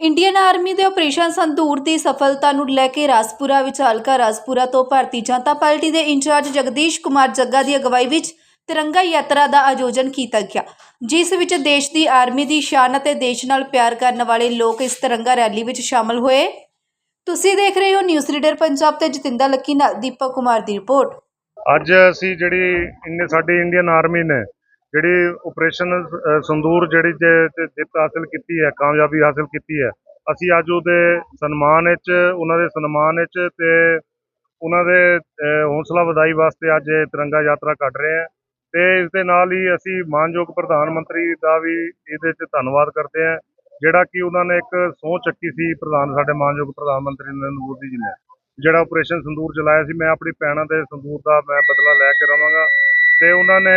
Indian army ਦੇ operation Sindoor ਦੀ ਸਫਲਤਾ ਨੂੰ ਲੈ ਕੇ ਰਾਜਪੁਰਾ ਵਿੱਚ ਹਲਕਾ ਰਾਜਪੁਰਾ ਤੋਂ ਭਾਰਤੀ ਜਨਤਾ ਪਾਰਟੀ ਦੇ ਇੰਚਾਰਜ ਜਗਦੀਸ਼ ਕੁਮਾਰ ਜੱਗਾ ਦੀ ਅਗਵਾਈ ਵਿੱਚ ਤਿਰੰਗਾ ਯਾਤਰਾ ਦਾ ਆਯੋਜਨ ਕੀਤਾ ਗਿਆ, ਜਿਸ ਵਿੱਚ ਦੇਸ਼ ਦੀ ਆਰਮੀ ਦੀ ਸ਼ਾਨ ਅਤੇ ਦੇਸ਼ ਨਾਲ ਪਿਆਰ ਕਰਨ ਵਾਲੇ ਲੋਕ ਇਸ ਤਿਰੰਗਾ ਰੈਲੀ ਵਿੱਚ ਸ਼ਾਮਲ ਹੋਏ। ਤੁਸੀਂ ਦੇਖ ਰਹੇ ਹੋ ਨਿਊਜ਼ ਰੀਡਰ ਪੰਜਾਬ ਤੇ ਜਤਿੰਦਰ ਲੱਕੀ ਨਾਲ ਦੀਪਕ ਕੁਮਾਰ ਦੀ ਰਿਪੋਰਟ। ਅੱਜ ਅਸੀਂ ਜਿਹੜੀ ਇੰਨੇ ਸਾਡੀ ਇੰਡੀਅਨ ਆਰਮੀ ਨੇ ਜਿਹੜੀ ਆਪਰੇਸ਼ਨ ਸੰਦੂਰ ਜਿਹੜੀ ਜੇ- ਜਿੱਤ ਹਾਸਲ ਕੀਤੀ ਹੈ ਕਾਮਯਾਬੀ ਹਾਸਲ ਕੀਤੀ ਹੈ ਅਸੀਂ ਅੱਜ ਉਹਦੇ ਸਨਮਾਨ ਵਿੱਚ ਉਹਨਾਂ ਦੇ ਸਨਮਾਨ ਵਿੱਚ ਤੇ ਉਹਨਾਂ ਦੇ ਅ, ਹੌਸਲਾ ਵਧਾਈ ਵਾਸਤੇ ਅੱਜ ਇਹ ਤਿਰੰਗਾ ਯਾਤਰਾ ਕੱਢ ਰਹੇ ਹਾਂ ਤੇ ਇਸ ਦੇ ਨਾਲ ਹੀ ਅਸੀਂ ਮਾਨਯੋਗ ਪ੍ਰਧਾਨ ਮੰਤਰੀ ਦਾ ਵੀ ਇਹਦੇ 'ਚ ਧੰਨਵਾਦ ਕਰਦੇ ਹਾਂ ਜਿਹੜਾ ਕਿ ਉਹਨਾਂ ਨੇ ਇੱਕ ਸਹੁੰ ਚੱਕੀ ਸੀ ਪ੍ਰਧਾਨ ਸਾਡੇ ਮਾਨਯੋਗ ਪ੍ਰਧਾਨ ਮੰਤਰੀ ਨਰਿੰਦਰ ਮੋਦੀ ਜੀ ਨੇ। ਜਿਹੜਾ ਆਪਰੇਸ਼ਨ ਸੰਦੂਰ ਚਲਾਇਆ ਸੀ ਮੈਂ ਆਪਣੀ ਭੈਣਾਂ ਦੇ ਸੰਦੂਰ ਦਾ ਮੈਂ ਬਦਲਾ ਲੈ ਕੇ ਰਵਾਂਗਾ। ਤੇ ਉਹਨਾਂ ਨੇ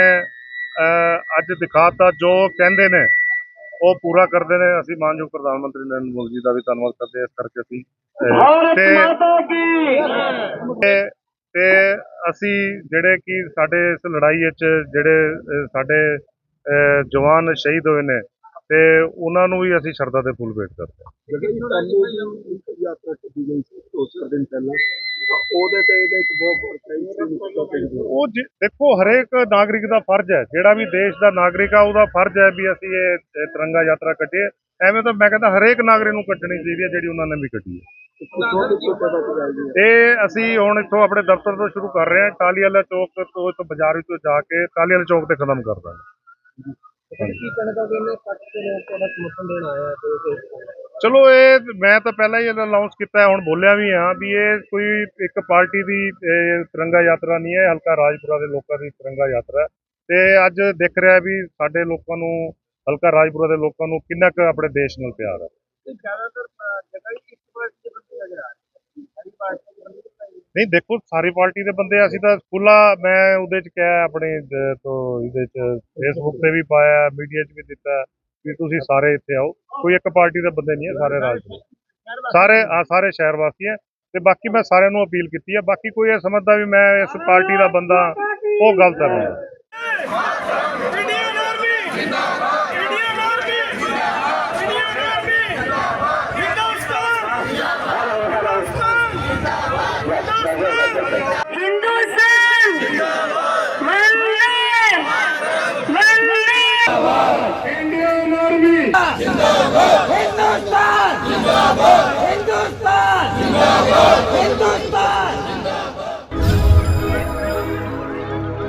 ਅੱਜ ਦਿਖਾਤਾ ਜੋ ਕਹਿੰਦੇ ਨੇ ਉਹ ਪੂਰਾ ਕਰਦੇ ਨੇ। ਅਸੀਂ ਮਾਨਯੋਗ ਪ੍ਰਧਾਨ ਮੰਤਰੀ ਨਰਿੰਦਰ ਮੋਦੀ ਜੀ ਦਾ ਵੀ ਧੰਨਵਾਦ ਕਰਦੇ ਇਸ ਕਰਕੇ ਅਸੀਂ ਤੇ ਤੇ ਅਸੀਂ ਜਿਹੜੇ ਕਿ ਸਾਡੇ ਇਸ ਲੜਾਈ ਵਿੱਚ ਜਿਹੜੇ ਸਾਡੇ ਜਵਾਨ ਸ਼ਹੀਦ ਹੋਏ ਨੇ ਤੇ ਉਹਨਾਂ ਨੂੰ ਵੀ ਅਸੀਂ ਸ਼ਰਧਾ ਦੇ ਫੁੱਲ ਭੇਟ ਕਰਦੇ ਹਾਂ। ਯਾਤਰਾ ਕੀਤੀ ਗਈ ਸੀ ਦੋ ਚਾਰ ਦਿਨ ਪਹਿਲਾਂ ਉਹਦੇ ਤੇ ਇਹਦੇ ਵਿੱਚ ਬਹੁਤ ਫ਼ਰਕ ਹੈ ਉਹ ਦੇਖੋ ਹਰੇਕ ਨਾਗਰਿਕ ਦਾ ਫਰਜ਼ ਹੈ। ਜਿਹੜਾ ਵੀ ਦੇਸ਼ ਦਾ ਨਾਗਰਿਕ ਆ ਉਹਦਾ ਫਰਜ਼ ਹੈ ਵੀ ਅਸੀਂ ਇਹ ਤਿਰੰਗਾ ਯਾਤਰਾ ਕੱਢੀਏ। ਐਵੇਂ ਤਾਂ ਮੈਂ ਕਹਿੰਦਾ ਹਰੇਕ ਨਾਗਰਿਕ ਨੂੰ ਕੱਢਣੀ ਚਾਹੀਦੀ ਹੈ ਜਿਹੜੀ ਉਹਨਾਂ ਨੇ ਵੀ ਕੱਢੀ ਹੈ। ਇਹ ਅਸੀਂ ਹੁਣ ਇੱਥੋਂ ਆਪਣੇ ਦਫ਼ਤਰ ਤੋਂ ਸ਼ੁਰੂ ਕਰ ਰਹੇ ਹਾਂ। ਟਾਲੀ ਵਾਲਾ ਚੌਕ ਤੋਂ ਇੱਥੋਂ ਬਾਜ਼ਾਰ ਵਿੱਚੋਂ ਜਾ ਕੇ ਟਾਲੀ ਵਾਲੇ ਚੌਕ ਤੇ ਖਤਮ ਕਰ ਦਾਂਗੇ। ਕੀ ਕਹਿਣਾ ਚਾਹੁੰਦੇ ਨੇ ਕੱਟ ਕੇ ਲੋਕ ਤੁਹਾਡਾ ਸਮਰਥਨ ਦੇਣ ਆਇਆ ਤੇ ਚਲੋ ਇਹ ਮੈਂ ਤਾਂ ਪਹਿਲਾਂ ਹੀ ਅਨਾਉਂਸ ਕੀਤਾ ਹੁਣ ਬੋਲਿਆ ਵੀ ਹਾਂ ਵੀ ਇਹ ਕੋਈ ਇੱਕ ਪਾਰਟੀ ਦੀ ਤਿਰੰਗਾ ਯਾਤਰਾ ਨਹੀਂ ਹੈ ਹਲਕਾ ਰਾਜਪੁਰਾ ਦੇ ਲੋਕਾਂ ਦੀ ਤਿਰੰਗਾ ਯਾਤਰਾ ਤੇ ਅੱਜ ਦਿਖ ਰਿਹਾ ਵੀ ਸਾਡੇ ਲੋਕਾਂ ਨੂੰ ਹਲਕਾ ਰਾਜਪੁਰਾ ਦੇ ਲੋਕਾਂ ਨੂੰ ਕਿੰਨਾ ਕੁ ਆਪਣੇ ਦੇਸ਼ ਨਾਲ ਪਿਆਰ ਹੈ। ਜ਼ਿਆਦਾਤਰ ਜਗ੍ਹਾ ਹੀ ਇੱਕ ਪਾਰਟੀ ਦੇ ਬੰਦੇ ਨਜ਼ਰ ਆ ਰਹੇ ਸਾਰੀ ਪਾਰਟੀ ਦੇ ਬੰਦੇ ਦਿਖਾਈ ਨਹੀਂ, ਦੇਖੋ, ਸਾਰੀ ਪਾਰਟੀ ਦੇ ਬੰਦੇ ਅਸੀਂ ਤਾਂ ਖੁੱਲਾ ਮੈਂ ਉਹਦੇ ਚ ਕਿਹਾ, ਆਪਣੇ ਜ- ਤੋਂ, ਇਹਦੇ ਚ ਫੇਸਬੁੱਕ ਤੇ ਵੀ ਪਾਇਆ ਮੀਡੀਆ 'ਚ ਵੀ ਦਿੱਤਾ ਵੀ ਤੁਸੀਂ ਸਾਰੇ ਇੱਥੇ ਆਓ। ਕੋਈ ਇੱਕ ਪਾਰਟੀ ਦੇ ਬੰਦੇ ਨਹੀਂ ਹੈ, ਸਾਰੇ ਰਾਜ ਦੇ। ਸਾਰੇ, ਆ, ਸਾਰੇ ਸ਼ਹਿਰ ਵਾਸੀ ਹੈ। ਤੇ ਬਾਕੀ ਮੈਂ ਸਾਰਿਆਂ ਨੂੰ ਅਪੀਲ ਕੀਤੀ ਹੈ। ਬਾਕੀ ਕੋਈ ਇਹ ਸਮਝਦਾ ਵੀ ਮੈਂ ਇਸ ਪਾਰਟੀ ਦਾ ਬੰਦਾ, ਉਹ ਗਲਤ ਹੈ। ਇੰਡੀਅਨ ਆਰਮੀ ਜਿੰਦਾਬਾਦ। ਇੰਡੀਅਨ জিন্দাবাদ